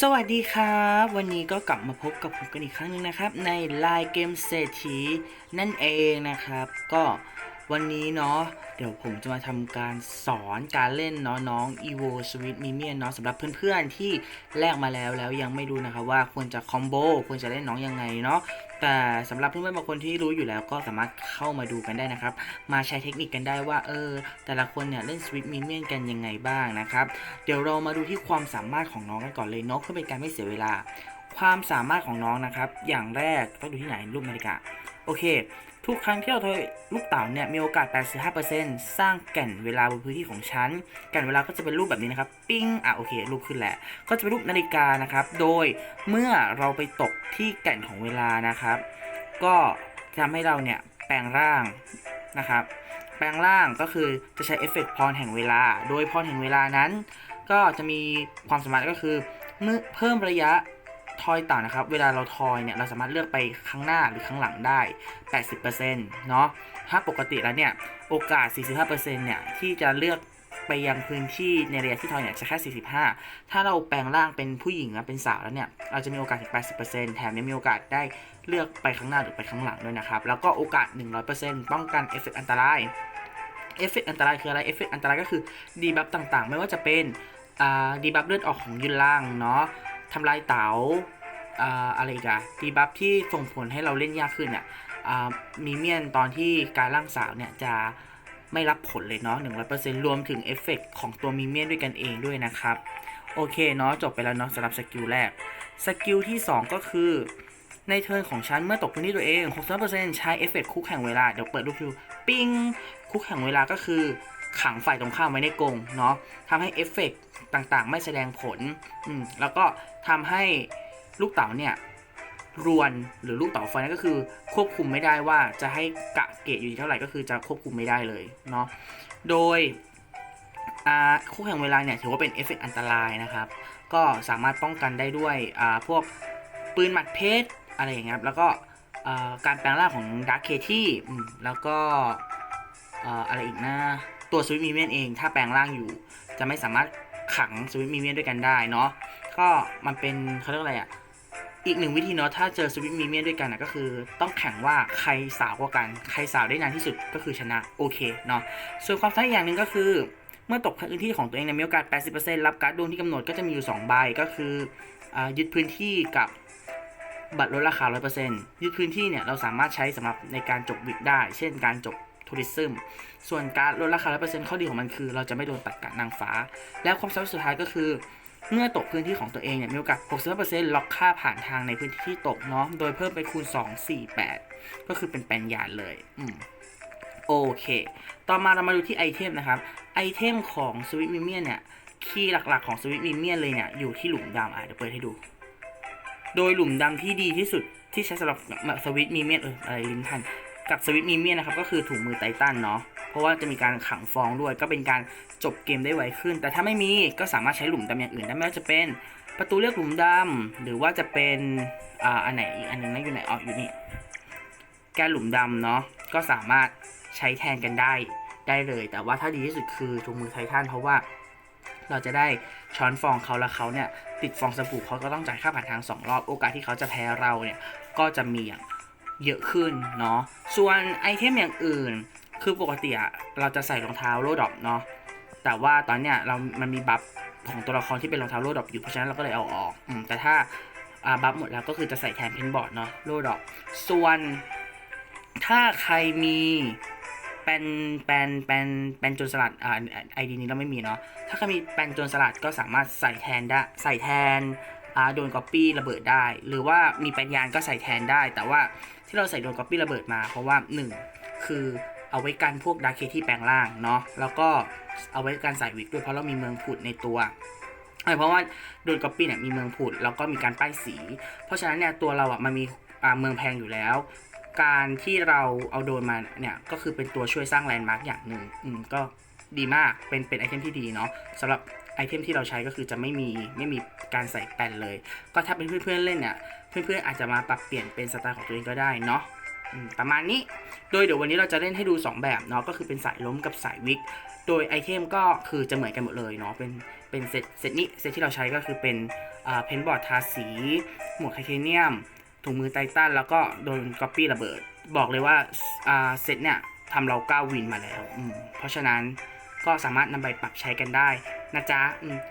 สวัสดีครับ วันนี้ก็กลับมาพบกับผมกันอีกครั้งหนึ่งนะครับ ในไลน์เกมเศรษฐีนั่นเองนะครับ ก็ วันนี้เนาะเดี๋ยวผมจะมาทำการสอนการเล่นเนาะน้อง evo switch minion เนาะสำหรับเพื่อนๆที่แลกมาแล้วแล้วยังไม่รู้นะครับว่าควรจะคอมโบควรจะเล่นน้องยังไงเนาะแต่สำหรับเพื่อนๆบางคนที่รู้อยู่แล้วก็สามารถเข้ามาดูกันได้นะครับ มาใช้เทคนิคกันได้ว่าเออแต่ละคนเนี่ยเล่น switch minion กันยังไงบ้างนะครับเดี๋ยวเรามาดูที่ความสามารถของน้องกันก่อนเลยเนาะเพื่อเป็นการไม่เสียเวลา ความสามารถของน้องนะครับ อย่างแรกต้องดูที่ไหนรูปนาฬิกาโอเค ทุกครั้งที่เราทอยลูกเต๋าเนี่ยมีโอกาส 85%สร้างแก่นเวลาบนพื้นที่ของฉันแก่นเวลาก็จะเป็นรูปแบบนี้นะครับ ปิ้ง อะโอเค รูปขึ้นแหละ ก็จะเป็นรูปนาฬิกานะครับ โดยเมื่อเราไปตกที่แก่นของเวลานะครับ ก็จะทำให้เราเนี่ยแปลงร่างนะครับ แปลงร่างก็คือจะใช้เอฟเฟกต์พรแห่งเวลา โดยพรแห่งเวลานั้น ก็จะมีความสามารถก็คือเมื่อเพิ่มระยะ ทอยต่างนะครับ เวลาเราทอยเนี่ยเราสามารถเลือกไปข้างหน้าหรือข้างหลังได้ 80%เนาะถ้าปกติแล้วเนี่ย โอกาส 45%เนี่ย ที่จะเลือกไปยังพื้นที่ในระยะที่ทอยเนี่ยจะแค่ 45 ถ้าเราแปลงร่างเป็นผู้หญิงนะเป็นสาวแล้วเนี่ย เราจะมีโอกาสถึง 80%แถมยังมีโอกาสได้เลือกไปข้างหน้าหรือไปข้างหลังด้วยนะครับ แล้วก็โอกาส 100%ป้องกันเอฟเฟกต์อันตราย เอฟเฟกต์อันตรายคืออะไร เอฟเฟกต์อันตรายก็คือดีบัฟต่างๆ ไม่ว่าจะเป็นดีบัฟเลือดออกของยืนล่างเนาะ ทำลายเต๋าอ่าอะไรกอะดีบัฟที่ส่งผลให้เราเล่นยากขึ้นเนี่ยอ่ามีเมียนตอนที่การล่างสาวเนี่ยจะไม่รับผลเลยเนาะ100%รวมถึงเอฟเฟกต์ของตัวมีเมียนด้วยกันเองด้วยนะครับ โอเคเนาะจบไปแล้วเนาะสำหรับสกิลแรก สกิลที่ 2 ก็คือในเทิร์นของฉันเมื่อตกพื้นที่ตัวเอง65%ใช้เอฟเฟกต์คุกแข่งเวลา เดี๋ยวเปิดรูปดูปิ้งคุกแข่งเวลาก็คือ ขังฝ่ายตรงข้ามไว้ในกรงเนาะทำให้เอฟเฟกต์ต่างๆ ไม่แสดงผลอืมแล้วก็ทำให้ลูกเต๋าเนี่ยรวนหรือลูกเต๋าไฟนั่นก็คือควบคุมไม่ได้ว่าจะให้กะเกตอยู่ที่เท่าไหร่ก็คือจะควบคุมไม่ได้เลยเนาะโดยคู่แข่งเวลาเนี่ยถือว่าเป็นเอฟเฟกต์อันตรายนะครับ ก็สามารถป้องกันได้ด้วยพวกปืนหมัดเพชรอะไรอย่างเงี้ยครับแล้วก็การแปลงร่างของดาร์คเคที่แล้วก็อะไรอีกนะ ตัวสวิตมีเมียนเองถ้าแปลงร่างอยู่ จะไม่สามารถขังสวิตมีเมียนด้วยกันได้เนาะก็มันเป็นเขาเรียกอะไรอะอีกหนึ่งวิธีเนาะถ้าเจอสวิตมีเมียนด้วยกันนะก็คือ ต้องแข่งว่าใครสาวกว่ากันใครสาวได้นานที่สุดก็คือชนะโอเคเนาะส่วนความสำคัญอีกอย่างหนึ่งก็คือ เมื่อตกพื้นที่ของตัวเองเนี่ยมีโอกาส 80%รับการ์ดดวงที่กำหนดก็จะมีอยู่ 2 ใบก็คืออยึดพื้นที่กับบัตรลดราคา 100%ยึดพื้นที่เนี่ยเราสามารถใช้สำหรับในการจบวิกได้ เช่นการจบ ทัวริซึมส่วนการลดราคา100%ข้อดีของมันคือ เราจะไม่โดนตัดกะนางฟ้า และความสำคัญสุดท้ายก็คือ เมื่อตกพื้นที่ของตัวเองเนี่ยมีโอกาส 65%ล็อกค่าผ่านทางในพื้นที่ที่ตกเนาะ โดยเพิ่มไปคูณ 2 4 8 ก็คือเป็นแปลนยานเลยอืมโอเค ต่อมาเรามาดูที่ไอเทมนะครับ ไอเทมของสวิตมิเมียนเนี่ย คีย์หลักๆของสวิตมิเมียนเลยเนี่ย อยู่ที่หลุมดำอะเดี๋ยวเปิดให้ดู โดยหลุมดำที่ดีที่สุดที่ใช้สำหรับสวิตมิเมียนเอออะไรลิ้นทัน กับสวิตมีเมียนะครับก็คือถุงมือไททันเนาะเพราะว่าจะมีการขังฟองด้วย ก็เป็นการจบเกมได้ไวขึ้น แต่ถ้าไม่มีก็สามารถใช้หลุมดำอย่างอื่นได้ไม่ว่าจะเป็นประตูเลือกหลุมดำหรือว่าจะเป็นอ่าอันไหนอีกอันหนึงนะอยู่ไหนอ๋ออยู่นี่แก้หลุมดำเนาะก็สามารถใช้แทนกันได้ได้เลย แต่ว่าถ้าดีที่สุดคือถุงมือไททันเพราะว่าเราจะได้ช้อนฟองเขาแล้วเขาเนี่ยติดฟองสบู่เขาก็ต้องจ่ายค่าผ่านทางสองรอบโอกาสที่เขาจะแพ้เราเนี่ยก็จะมีอย่าง เยอะขึ้นเนาะ ส่วนไอเทมอย่างอื่น คือปกติอะเราจะใส่รองเท้าโลดอปเนาะ แต่ว่าตอนเนี้ยเรามันมีบัฟของตัวละครที่เป็นรองเท้าโลดอปอยู่ เพราะฉะนั้นเราก็เลยเอาออกอืมแต่ถ้าอาบัฟหมดแล้วก็คือจะใส่แทนเพนบอร์ดเนาะโลดอปส่วนถ้าใครมีแปนแปนแปนแปนโจนสลัด อ่าไอดีนี้เราไม่มีเนาะ ถ้าใครมีแปนโจนสลัดก็สามารถใส่แทนได้ ใส่แทนอ่าโดนก๊อปปี้ระเบิดได้ หรือว่ามีแปนยานก็ใส่แทนได้ แต่ว่า ที่เราใส่โดนก๊อปปี้ระเบิดมา เพราะว่า 1 คือเอาไว้กันพวกดาร์เคที่แปลงร่างเนาะแล้วก็เอาไว้การใส่วิกด้วยเพราะเรามีเมืองผุดในตัวเออเพราะว่าโดนก๊อปปี้เนี่ยมีเมืองผุดแล้วก็มีการป้ายสี เพราะฉะนั้นเนี่ยตัวเราอะมันมีเมืองแพงอยู่แล้ว การที่เราเอาโดนมาเนี่ยก็คือเป็นตัวช่วยสร้างแลนด์มาร์กอย่างหนึ่งอืมก็ดีมากเป็นเป็นไอเทมที่ดีเนาะสำหรับไอเทมที่เราใช้ก็คือจะไม่มีไม่มีการใส่แปนเลย ก็ถ้าเป็นเพื่อนๆเล่นเนี่ย เพื่อนๆอาจจะมาปรับเปลี่ยนเป็นสไตล์ของตัวเองก็ได้เนาะประมาณนี้ โดยเดี๋ยววันนี้เราจะเล่นให้ดู 2 แบบเนาะ ก็คือเป็นสายล้มกับสายวิก โดยไอเทมก็คือจะเหมือนกันหมดเลยเนาะ เป็น เป็นเซตเซตนี้ เซตที่เราใช้ก็คือเป็นเพนบอร์ดทาสี หมวกไทเทเนียม ถุงมือไททัน แล้วก็โดนก๊อปปี้ระเบิด บอกเลยว่าเซตเนี่ยทำเราก้าวินมาแล้ว เพราะฉะนั้นก็สามารถนำไปปรับใช้กันได้ นะจ๊ะ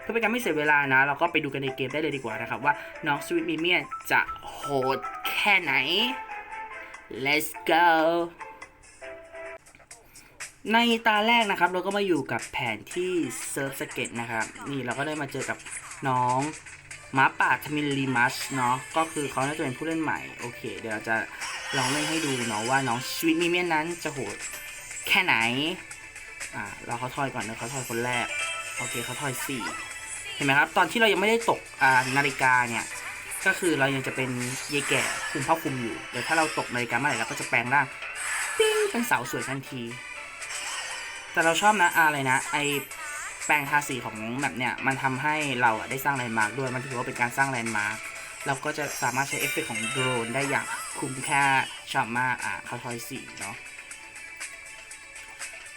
เพื่อเป็นการไม่เสียเวลานะ เราก็ไปดูกันในเกมได้เลยดีกว่านะครับ ว่าน้องสวิตมีเมียจะโหดแค่ไหน let's go ในตาแรกนะครับ เราก็มาอยู่กับแผนที่เซิร์ฟสเก็ตนะครับ นี่เราก็ได้มาเจอกับน้องหมาป่าทมินลีมัสเนาะก็คือเขาน่าจะเป็นผู้เล่นใหม่ โอเค เดี๋ยวเราจะลองเล่นให้ดูเนาะว่าน้องสวิตมีเมียนนั้นจะโหดแค่ไหนอ่าเราเขาทอยก่อนนะเขาทอยคนแรก โอเคเขาทอยสี่เห็นไหมครับ ตอนที่เรายังไม่ได้ตกนาฬิกาเนี่ย ก็คือเรายังจะเป็นเยแก่คุมผ้าคุมอยู่ เดี๋ยวถ้าเราตกนาฬิกาเมื่อไหร่เราก็จะแปลงร่างปิ้งเป็นสาวสวยทันที แต่เราชอบนะอะไรนะ ไอแปลงทาสีของแบบเนี่ยมันทำให้เราได้สร้างแลนด์มาร์กด้วยมันถือว่าเป็นการสร้างแลนด์มาร์กเราก็จะสามารถใช้เอฟเฟกต์ของโดรนได้อย่างคุ้มค่าชอบมากอะเขาทอยสีเนาะ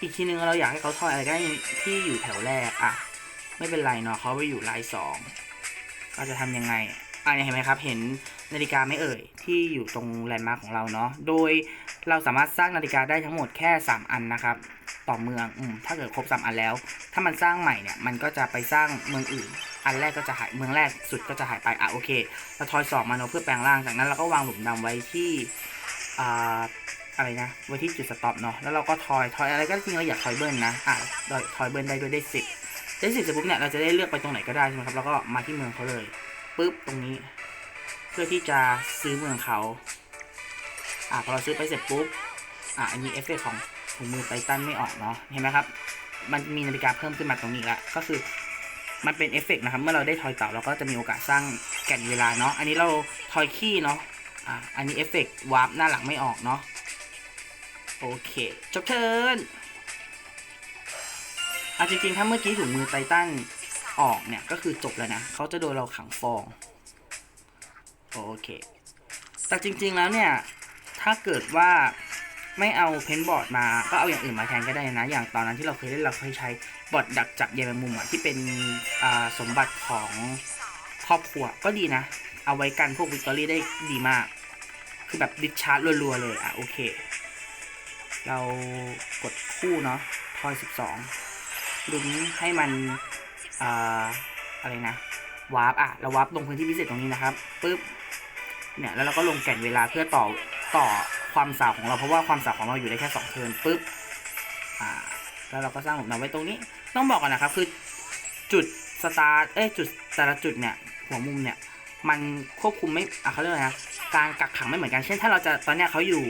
อีกทีนึงเราอยากให้เขาทอยอะไรก็ได้ที่อยู่แถวแรกอะ ไม่เป็นไรเนาะเขาไปอยู่ไลน์สองเราจะทำยังไงอะเห็นไหมครับ เห็นนาฬิกาไม่เอ่ยที่อยู่ตรงแลนด์มาร์ของเราเนาะ โดยเราสามารถสร้างนาฬิกาได้ทั้งหมดแค่ 3 อันนะครับ ต่อเมืองอืมถ้าเกิดครบ 3 อันแล้ว ถ้ามันสร้างใหม่เนี่ยมันก็จะไปสร้างเมืองอื่น อันแรกก็จะหายเมืองแรกสุดก็จะหายไปอะโอเคเราทอยสองมาเนาะเพื่อแปลงร่างจากนั้นเราก็วางหลุมดำไว้ที่อ่า อะไรนะไว้ที่จุดสต็อปเนาะแล้วเราก็ทอยทอยอะไรก็จริงเราอยากทอยเบิร์นนะอะเราทอยเบิร์นได้ด้วยได้สิบได้สิบเสร็จปุ๊บเนี่ยเราจะได้เลือกไปตรงไหนก็ได้ใช่ไหมครับแล้วก็มาที่เมืองเขาเลยปุ๊บตรงนี้ เพื่อที่จะซื้อเมืองเขาอะพอเราซื้อไปเสร็จปุ๊บอะอันนี้เอฟเฟกต์ของถุงมือไททันไม่ออกเนาะเห็นไหมครับ มันมีนาฬิกาเพิ่มขึ้นมาตรงนี้ล้วก็คือมันเป็นเอฟเฟกต์นะครับ เมื่อเราได้ทอยเต่าเราก็จะมีโอกาสสร้างแก่นเวลาเนาะอันนี้เราทอยขี้เนาะอะอันนี้เอฟเฟกต์วาร์ปหน้าหลังไม่ออกเนาะ โอเค จบเทิร์นอะจริงๆ ถ้าเมื่อกี้ถุงมือไททันออกเนี่ย ก็คือจบแล้วนะ เขาจะโดนเราขังฟอง โอเค แต่จริงๆแล้วเนี่ย ถ้าเกิดว่าไม่เอาเพนบอร์ดมา ก็เอาอย่างอื่นมาแทนก็ได้นะ อย่างตอนนั้นที่เราเคยเล่นเราเคยใช้บอร์ดดักจับใยแมงมุมอะที่เป็นสมบัติของครอบครัวก็ดีนะ เอาไว้กันพวกวิกตอรี่ได้ดีมาก คือแบบดิชาร์จรัวๆเลยอะโอเค เรากดคู่เนาะทอย 12 ลุ้นให้มันอ่าอะไรนะวาร์ปอะเราวาร์ปลงพื้นที่พิเศษตรงนี้นะครับปึ๊บเนี่ยแล้วเราก็ลงแก่นเวลาเพื่อต่อต่อความสาวของเราเพราะว่าความสาวของเราอยู่ได้แค่สองเทิร์นปึ๊บอ่าแล้วเราก็สร้างหลุมดำไว้ตรงนี้ ต้องบอกก่อนนะครับคือจุดสตาร์เอ้ยจุดแต่ละจุดเนี่ยหัวมุมเนี่ยมันควบคุมไม่อะเขาเรียกว่าไงนะการกักขังไม่เหมือนกันเช่นถ้าเราจะตอนเนี้ยเขาอยู่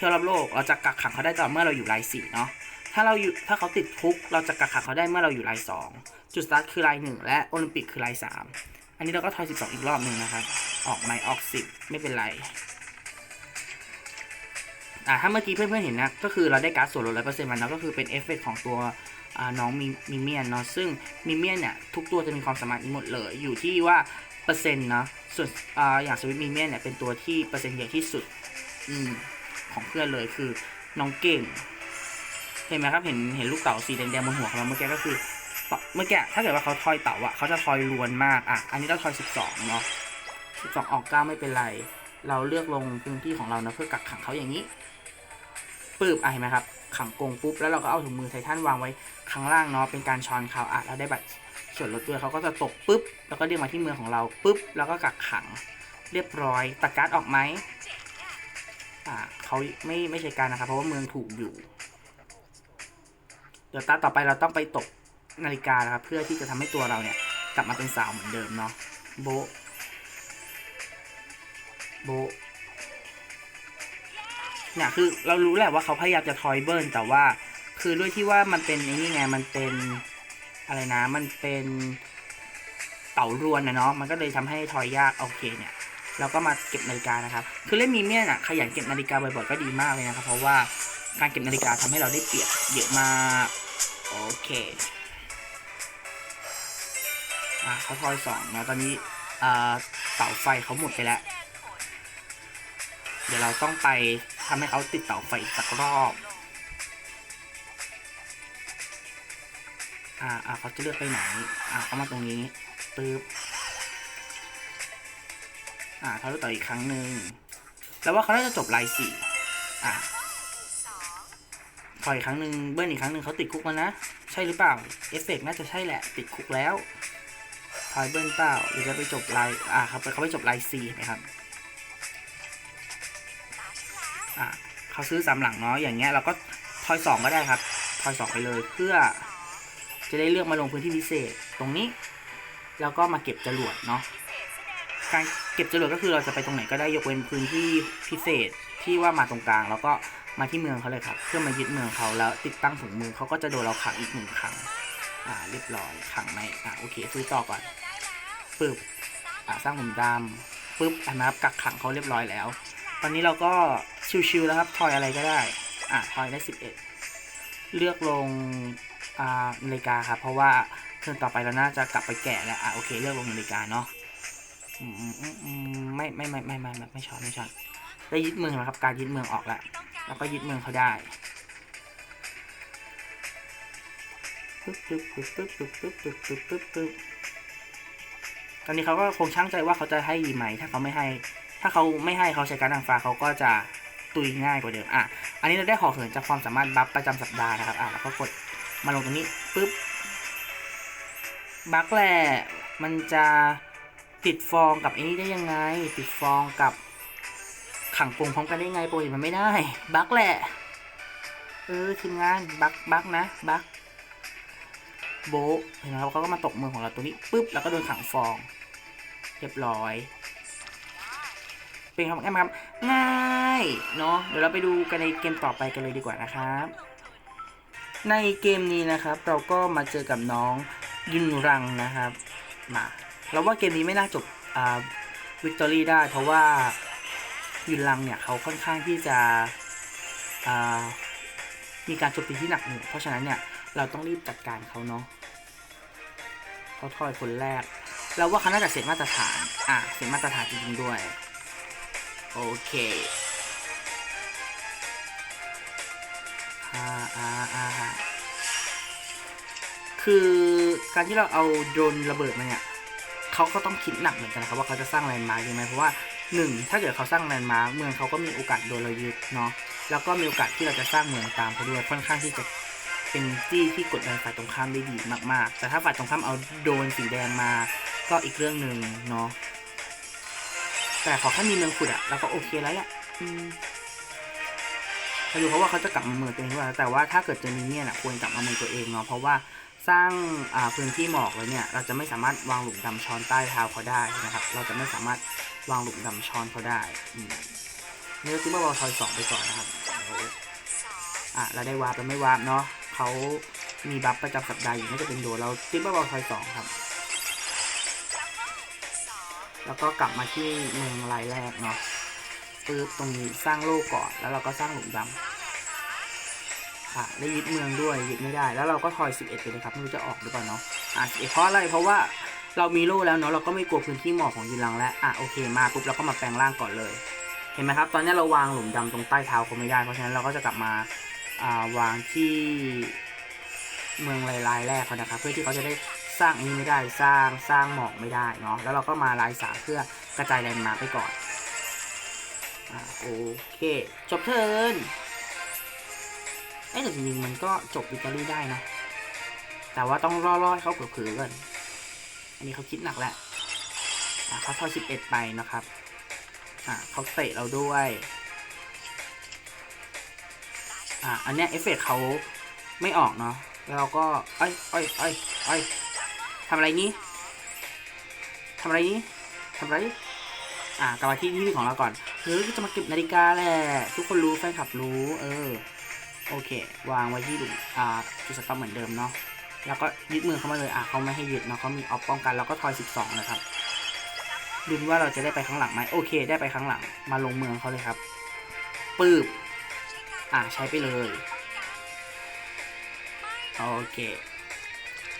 เที่วรอบโลกเราจะกักขังเขาได้ตอนเมื่อเราอยู่ไลน์สี่เนาะถ้าเราอยู่ถ้าเขาติดคุกเราจะกักขังเขาได้เมื่อเราอยู่ไลน์สองจุดสตาร์ทคือไลน์หนึ่งและโอลิมปิกคือไลน์สามอันนี้เราก็ทอยสิบสองอีกรอบหนึ่งนะครับ ออกไหมออกสิบไม่เป็นไรอ่าถ้าเมื่อกี้เพื่อนๆเห็นนะ ก็คือเราได้การ์ดส่วนลดร้อยเปอร์เซ็นต์มาแล้วก็คือเป็นเอฟเฟกต์ของตัวน้องมิมเมียนเนาะซึ่งมิเมียนเนี่ยทุกตัวจะมีความสามารถนี้หมดเลยอยู่ที่ว่าเปอร์เซ็นต์เนาะส่วนอ่าอย่างสวิตมิเมียนเนี่ยเป็นตัวที่เปอร์เซ็นต์ใหญ่ที่สุด อืม ของเพื่อนเลยคือน้องเก่ง เห็นไหมครับเห็นเห็นลูกเต๋าสีแดงๆบนหัวของเราเมื่อกี้ก็คือเมื่อกี้ถ้าเกิดว่าเขาทอยเต่าอะเขาจะทอยลวนมากอะอันนี้เราทอยสิบสองเนาะสิบสองออกเก้าไม่เป็นไร เราเลือกลงพื้นที่ของเรานะเพื่อกักขังเขาอย่างนี้ปึ๊บอะเห็นไหมครับขังกงปุ๊บแล้วเราก็เอาถุงมือไททันวางไว้ข้างล่างเนาะเป็นการช้อนเขาอะเราได้บัตรส่วนลดด้วยเขาก็จะตกปุ๊บแล้วก็เรียกมาที่เมืองของเราปุ๊บแล้วก็กักขังเรียบร้อยตะการ์ดออกไหม อ่าเขาไม่ไม่ใช่การนะครับ เพราะว่าเมืองถูกอยู่ เดี๋ยวตาต่อไปเราต้องไปตกนาฬิกานะครับ เพื่อที่จะทำให้ตัวเราเนี่ย กลับมาเป็นสาวเหมือนเดิมเนาะโบโบเนี่ยคือเรารู้แหละว่าเขาพยายามจะทอยเบิร์นแต่ว่าคือด้วยที่ว่ามันเป็นไอ้นี่ไงมันเป็นอะไรนะ มันเป็นเต่ารวนนะเนาะมันก็เลยทำให้ทอยยากโอเคเนี่ย เราก็มาเก็บนาฬิกานะครับ คือเล่นมีเมียนอะขยันเก็บนาฬิกาบ่อยๆก็ดีมากเลยนะครับ เพราะว่าการเก็บนาฬิกาทำให้เราได้เปรียบเยอะมากโอเคอะเขาทอยสองนะตอนนี้อ่าเสาไฟเขาหมดไปแล้ว เดี๋ยวเราต้องไปทำให้เขาติดเสาไฟอีกสักรอบอ่าอ่าเขาจะเลือกไปไหนอ่าเขามาตรงนี้ปึ๊บ อ่าเขาเลือกต่ออีกครั้งหนึ่งแล้วว่าเขาน่าจะจบลายสี่อ่าขออีกครั้งหนึ่งเบิ้ลอีกครั้งหนึ่งเขาติดคุกแล้วนะ ใช่หรือเปล่า เอฟเฟกน่าจะใช่แหละ ติดคุกแล้วทอยเบิ้ลเปล่าหรือจะไปจบลายอ่าครับเขาไปจบลายสี่ไหมครับอ่าเขาซื้อสามหลังเนาะอย่างเงี้ยเราก็ทอยสองก็ได้ครับทอยสองไปเลยเพื่อ จะได้เลือกมาลงพื้นที่พิเศษตรงนี้ แล้วก็มาเก็บจรวดเนาะ การเก็บจรวดก็คือเราจะไปตรงไหนก็ได้ยกเว้นพื้นที่พิเศษที่ว่ามาตรงกลาง แล้วก็มาที่เมืองเขาเลยครับ เพื่อมายึดเมืองเขาแล้วติดตั้งถุงมือเขาก็จะโดนเราขังอีกหนึ่งครั้งอ่าเรียบร้อยขังไม่อ่าโอเคซื้อต่อก่อนปึ๊บอ่าสร้างหลุมดำปึ๊บอันนับกักขังเขาเรียบร้อยแล้ว ตอนนี้เราก็ชิวๆแล้วครับทอยอะไรก็ได้อ่าทอยได้สิบเอ็ดเลือกลงอ่านาฬิกาครับเพราะว่าเทิร์นต่อไปเราน่าจะกลับไปแกะแล้วอะโอเคเลือกลงนาฬิกาเนาะ ไม่ไม่ไม่ไม่ไม่ไม่ไม่ชอบไม่ชอบได้ยึดเมืองแล้วครับ การยึดเมืองออกแล้วแล้วก็ยึดเมืองเขาได้ปึ๊บปึ๊บปึ๊บปึ๊บปึ๊บปึ๊บปึ๊บปึ๊บปึ๊บตอนนี้เขาก็คงช่างใจว่าเขาจะให้ดีไหมถ้าเขาไม่ให้ ถ้าเขาไม่ให้เขาใช้การดนางฟ้าเขาก็จะตุยง่ายกว่าเดิมอะอันนี้เราได้ขอเขินจากความสามารถบัฟประจำสัปดาห์นะครับอะแล้วก็กดมาลงตรงนี้ปุ๊บบัฟแหละมันจะ ติดฟองกับไอ้นี่ได้ยังไง ติดฟองกับขังกรงพร้อมกันได้ยังไงปกติมันไม่ได้ บักแหละ เออทีมงานบักบักนะบักโบเห็นไหมครับเขาก็มาตกมือของเราตัวนี้ปุ๊บแล้วก็โดนขังฟอง เรียบร้อย เป็นคำง่ายไหมครับง่ายเนาะเดี๋ยวเราไปดูกันในเกมต่อไปกันเลยดีกว่านะครับ ในเกมนี้นะครับ เราก็มาเจอกับน้องยุนรังนะครับ มา เราว่าเกมนี้ไม่น่าจบอ่าวิกตอรี่ได้ เพราะว่ายุนรังเนี่ยเขาค่อนข้างที่จะอ่ามีการโจมตีที่หนักหน่วงเพราะฉะนั้นเนี่ยเราต้องรีบจัดการเขาเนาะเขาทอยคนแรก เราว่าเขาน่าจะเสร็จมาตรฐานอะเสร็จมาตรฐานจริงๆด้วย โอเคอ่าอ่าอ่าฮะคือการที่เราเอาโดรนระเบิดมาเนี่ย เขาก็ต้องคิดหนักเหมือนกันนะครับว่าเขาจะสร้างแลนด์มาร์กยังไงเพราะว่าหนึ่งถ้าเกิดเขาสร้างแลนด์มาร์กเมืองเขาก็มีโอกาสโดนเรายึดเนาะแล้วก็มีโอกาสที่เราจะสร้างเมืองตามเขาด้วยค่อนข้างที่จะเป็นจี้ที่กดดันฝ่ายตรงข้ามได้ดีมาก ๆ แต่ถ้าฝ่ายตรงข้ามเอาโดนสีแดงมา ก็อีกเรื่องหนึ่งเนาะแต่ขอแค่มีเมืองขุดอะเราก็โอเคแล้วแหละอืมไปดูเขาะว่าเขาจะกลับมาเมืองตัวเองหรือเปล่าแต่ว่าถ้าเกิดจะมีเนี่ยนะควรกลับมาเมืองตัวเองเนาะเพราะว่า สร้างพื้นที่หมอกแล้วเนี่ยเราจะไม่สามารถวางหลุมดำช้อนใต้เท้าเขาได้นะครับ เราจะไม่สามารถวางหลุมดำช้อนเขาได้อืมนี่ก็คือว่าเราทอยสองไปก่อนนะครับเดี๋ยวอะเราได้วาร์ปแล้วไม่วาร์ปเนาะเขามีบัฟประจำสัปดาห์อยู่น่าจะเป็นโดเราติ๊บว่าเราทอยสองครับ แล้วก็กลับมาที่เมืองรายแรกเนาะปึ๊บตรงนี้สร้างโลกก่อน แล้วเราก็สร้างหลุมดำ อะได้ยึดเมืองด้วยยึดไม่ได้ แล้วเราก็ทอย 11ไปเลยครับไม่รู้จะออกหรือเปล่าเนาะอะ11เพราะอะไรเพราะว่าเรามีโล่แล้วเนาะเราก็ไม่กลัวพื้นที่หมอกของยินลังแล้วอะโอเคมาปุ๊บเราก็มาแปลงร่างก่อนเลย เห็นไหมครับ ตอนนี้เราวางหลุมดำตรงใต้เท้าเขาไม่ได้เพราะฉะนั้นเราก็จะกลับมาอ่าวางที่เมืองรายรายแรกเขานะครับ เพื่อที่เขาจะได้สร้างนี้ไม่ได้สร้างสร้างหมอกไม่ได้เนาะแล้วเราก็มาลายสาเพื่อกระจายแรงมาไปก่อนอ่าโอเค จบเทิร์น ไอ้แต่จริงๆมันก็จบวิกตอรี่ได้นะ แต่ว่าต้องรอๆให้เขาเผือๆก่อนอันนี้เขาคิดหนักแล้วเขาทอยสิบเอ็ดไปนะครับอ่าเขาเตะเราด้วยอ่าอันเนี้ยเอฟเฟกเขาไม่ออกเนาะแล้วเราก็เอ้ยเอ้ยเอ้ยเอ้ยทำอะไรนี้ทำอะไรนี้ทำอะไร อ่ากลับมาที่ที่ของเราก่อนเฮ้ยจะมาเก็บนาฬิกาแหละ ทุกคนรู้แฟนคลับรู้ เออ โอเควางไว้ที่หลุมอ่าจุดสต็อปเหมือนเดิมเนาะแล้วก็ยึดมือเขามาเลยอะเขาไม่ให้ยึดเนาะเขามีออฟป้องกันแล้วก็ทอย 12 นะครับดูว่าเราจะได้ไปข้างหลังไหมโอเค ได้ไปข้างหลังมาลงเมืองเขาเลยครับปืบอะใช้ไปเลยโอเค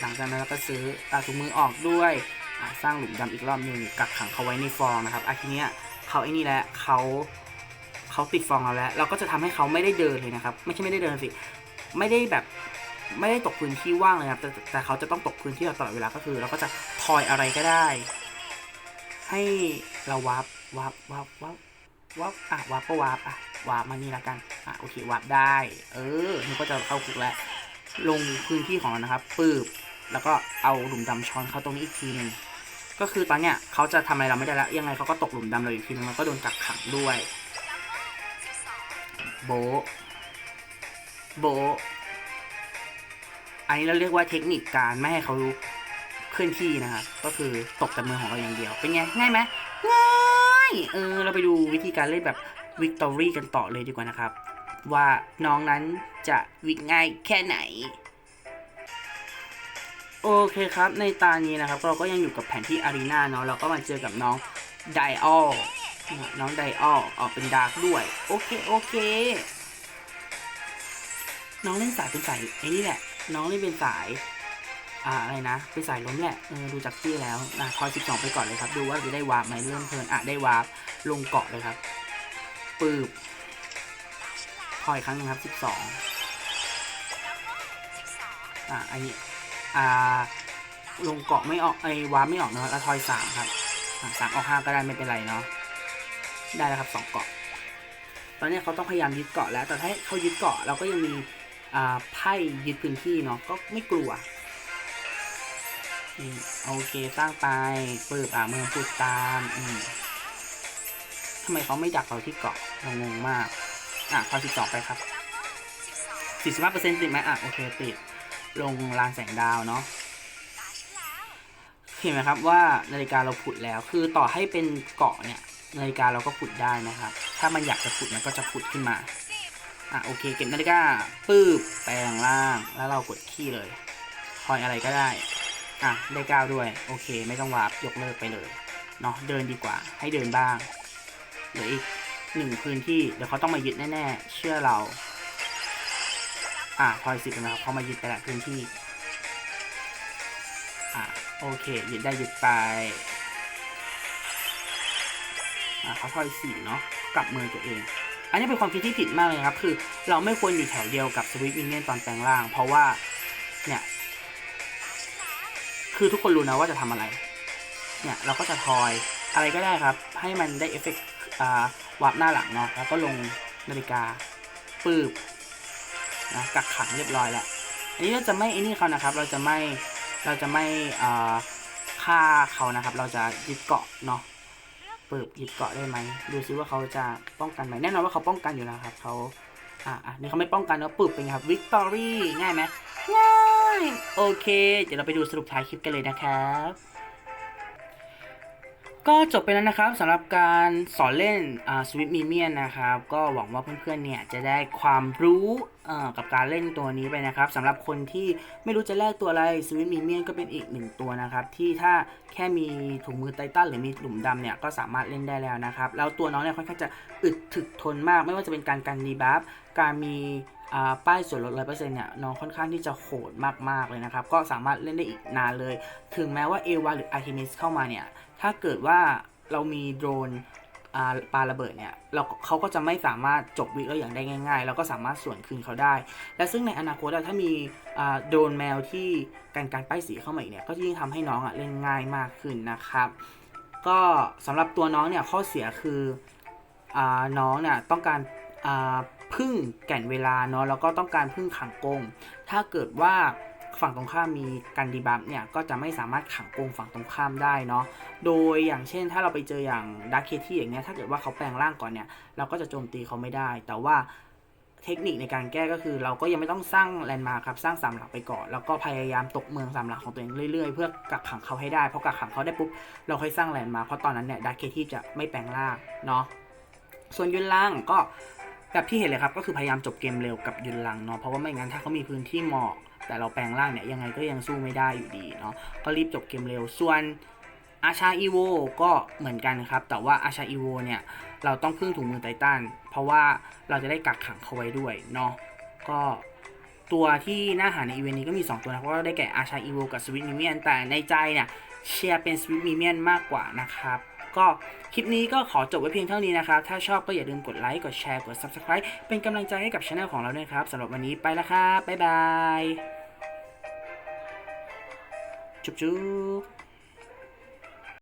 หลังจากนั้นเราก็ซื้อตาถุงมือออกด้วยอะสร้างหลุมดำอีกรอบหนึ่งกักขังเขาไว้ในฟองนะครับอาทีเนี้ยเขาไอ้นี่แหละเขา เขาติดฟองเราแล้ว เราก็จะทำให้เขาไม่ได้เดินเลยนะครับ ไม่ใช่ไม่ได้เดินสิ ไม่ได้แบบไม่ได้ตกพื้นที่ว่างเลยครับ แต่แต่เขาจะต้องตกพื้นที่เราตลอดเวลาก็คือ เราก็จะทอยอะไรก็ได้ ให้เราวับวับวับวับวับอะวับก็วับอะวับมานี่ละกันอะโอเควับได้ เออนี่ก็จะเข้าคุกแล้วลงพื้นที่ของเรานะครับปืบแล้วก็เอาหลุมดำช้อนเข้าตรงนี้อีกทีหนึ่งก็คือตอนเนี้ยเขาจะทำอะไรเราไม่ได้แล้วยังไงเขาก็ตกหลุมดำเราอีกทีนึงแล้วก็โดนกักขังด้วย โบ โบ อันนี้เราเรียกว่าเทคนิคการไม่ให้เขาเคลื่อนที่นะครับ ก็คือตกแต่มือของเราอย่างเดียว เป็นไง ง่ายไหมง่าย เออ เราไปดูวิธีการเล่นแบบวิกตอรี่กันต่อเลยดีกว่านะครับ ว่าน้องนั้นจะวิกง่ายแค่ไหน โอเคครับ ในตานี้นะครับ เราก็ยังอยู่กับแผนที่อารีนาเนาะ เราก็มาเจอกับน้องไดออล น้องไดออลออกเป็นดาร์กด้วย โอเค โอเค น้องเล่นสายเป็นสายไอ้นี่แหละ น้องเล่นเป็นสายอ่าอะไรนะ เป็นสายล้มแหละเออดูจากชื่แล้วอะทอย12 ไปก่อนเลยครับ ดูว่าจะได้วาร์ปไหมเริ่มเพลินอะได้วาร์ปลงเกาะเลยครับปืบทอยครั้งหนึงครับ 12 อะอันนี้อ่าลงเกาะไม่ออกไอ้วาร์ปไม่ออกเนาะแล้วทอยสามครับสามออกห้าก็ได้ไม่เป็นไรเนาะ ได้แล้วครับสองเกาะ ตอนนี้เขาต้องพยายามยึดเกาะแล้ว แต่ถ้าเขายึดเกาะเราก็ยังมีอ่าไพ่ยึดพื้นที่เนาะก็ไม่กลัวโอเคสร้างไปปิดอ่าเมืองปุดตามอืมทำไมเขาไม่ดักเราที่เกาะเรางงมาก อะพอสิบสองไปครับสี่สิบห้าเปอร์เซ็นต์ติดไหมอะโอเคติด ลงลานแสงดาวเนาะเห็นไหมครับว่านาฬิกาเราผุดแล้ว คือต่อให้เป็นเกาะเนี่ย นาฬิกาเราก็ผุดได้นะครับ ถ้ามันอยากจะผุดมันก็จะผุดขึ้นมา อะโอเค เก็บนาฬิกาปื๊บแปลงร่าง แล้วเรากดขี้เลยคอยอะไรก็ได้ อะได้ก้าวด้วย โอเค ไม่ต้องวาร์ปยกเลิกไปเลย เนาะเดินดีกว่า ให้เดินบ้าง เหลืออีกหนึ่งพื้นที่ เดี๋ยวเขาต้องมายึดแน่ๆ เชื่อเรา อะทอยสิบนะครับเขามายึดไปล้วพื้นที่ อะโอเค ยึดได้ยึดไป เขาทอยสี่เนาะกลับมือตัวเอง อันนี้เป็นความคิดที่ผิดมากเลยครับ คือเราไม่ควรอยู่แถวเดียวกับสวิตวินเนียนตอนแปลงร่าง เพราะว่าเนี่ยคือทุกคนรู้นะว่าจะทำอะไร เนี่ยเราก็จะทอยอะไรก็ได้ครับ ให้มันได้เอฟเฟกต์วาร์ปหน้าหลังเนาะแล้วก็ลงนาฬิกาปืบนะกักขังเรียบร้อยแล้วอันนี้เราจะไม่ไอ้นี่เขานะครับ เราจะไม่เราจะไม่ฆ่าเขานะครับ เราจะยึดเกาะเนาะ เปิดยึดเกาะได้ไหมดูซิว่าเขาจะป้องกันไหมแน่นอนว่าเขาป้องกันอยู่แล้วครับเขาอะอะนี่เขาไม่ป้องกันเนาะปึบเป็นไงครับวิกตอรี่ง่ายไหมง่าย โอเค เดี๋ยวเราไปดูสรุปท้ายคลิปกันเลยนะครับ ก็จบไปแล้วนะครับสำหรับการสอนเล่นสวิตมีเมียนนะครับ ก็หวังว่าเพื่อนๆเนี่ยจะได้ความรู้กับการเล่นตัวนี้ไปนะครับสำหรับคนที่ไม่รู้จะแลกตัวอะไรสวิตมีเมียนก็เป็นอีกหนึ่งตัวนะครับ ที่ถ้าแค่มีถุงมือไททันหรือมีหลุมดำเนี่ยก็สามารถเล่นได้แล้วนะครับ แล้วตัวน้องเนี่ยค่อนข้างจะอึดถึกทนมาก ไม่ว่าจะเป็นการกันดีบัฟการมีป้ายส่วนลดร้อยเปอร์เซ็นต์เนี่ยน้องค่อนข้างที่จะโหดมากๆเลยนะครับ ก็สามารถเล่นได้อีกนานเลย ถึงแม้ว่าเอวาหรืออาร์คิมิสเข้ามาเนี่ย ถ้าเกิดว่าเรามีโดรนอ่าปาระเบิดเนี่ยเราเขาก็จะไม่สามารถจบวิเราอย่างได้ง่ายๆ แล้วก็สามารถสวนคืนเขาได้ และซึ่งในอนาคตถ้ามีโดรนแมวที่การการป้ายสีเข้ามาอีกเนี่ยก็ยิ่งทำให้น้องอะเล่นง่ายมากขึ้นนะครับ ก็สำหรับตัวน้องเนี่ยข้อเสียคืออน้องเนี่ยต้องการพึ่งแก่นเวลาเนาะแล้วก็ต้องการพึ่งขังกงถ้าเกิดว่า ฝั่งตรงข้ามมีการดีบัฟเนี่ยก็จะไม่สามารถขังโกงฝั่งตรงข้ามได้เนาะโดยอย่างเช่น ถ้าเราไปเจออย่างดาร์เคที่อย่างเงี้ยถ้าเกิดว่าเขาแปลงร่างก่อนเนี่ยเราก็จะโจมตีเขาไม่ได้ แต่ว่าเทคนิคในการแก้ก็คือ เราก็ยังไม่ต้องสร้างแลนด์มาร์คครับสร้างสามหลักไปก่อน แล้วก็พยายามตกเมืองสามหลักของตัวเองเรื่อยๆ เพื่อกักขังเขาให้ได้พอกักขังเขาได้ปุ๊บเราค่อยสร้างแลนด์มาร์คเพราะตอนนั้นเนี่ยดาร์เคที่จะไม่แปลงร่างเนาะส่วนยุนล่างก็ แบบที่เห็นเลยครับก็คือพยายามจบเกมเร็วกับยุนหลังเนาะเพราะว่าไม่งั้นถ้าเขามีพื้นที่เหมาะ แต่เราแปลงร่างเนี่ยยังไงก็ยังสู้ไม่ได้อยู่ดีเนาะก็รีบจบเกมเร็วส่วนอาชาอีโวก็เหมือนกันครับ แต่ว่าอาชาอีโวเนี่ยเราต้องพึ่งถุงมือไททันเพราะว่าเราจะได้กักขังเขาไว้ด้วยเนาะก็ตัวที่น่าหาในอีเวนต์นี้ก็มี 2 ตัวนะเพราะว่าได้แก่อาชาอีโวกับสวิตมิเมียนแต่ในใจเนี่ยเชียร์เป็นสวิตมิเมียนมากกว่านะครับ ก็คลิปนี้ก็ขอจบไว้เพียงเท่านี้นะครับ ถ้าชอบก็อย่าลืมกดไลค์กดแชร์กด Subscribe เป็นกำลังใจให้กับช anel ของเราด้วยครับสำหรับวันนี้ไปแล้วครับบ๊ายบาย chúc chúc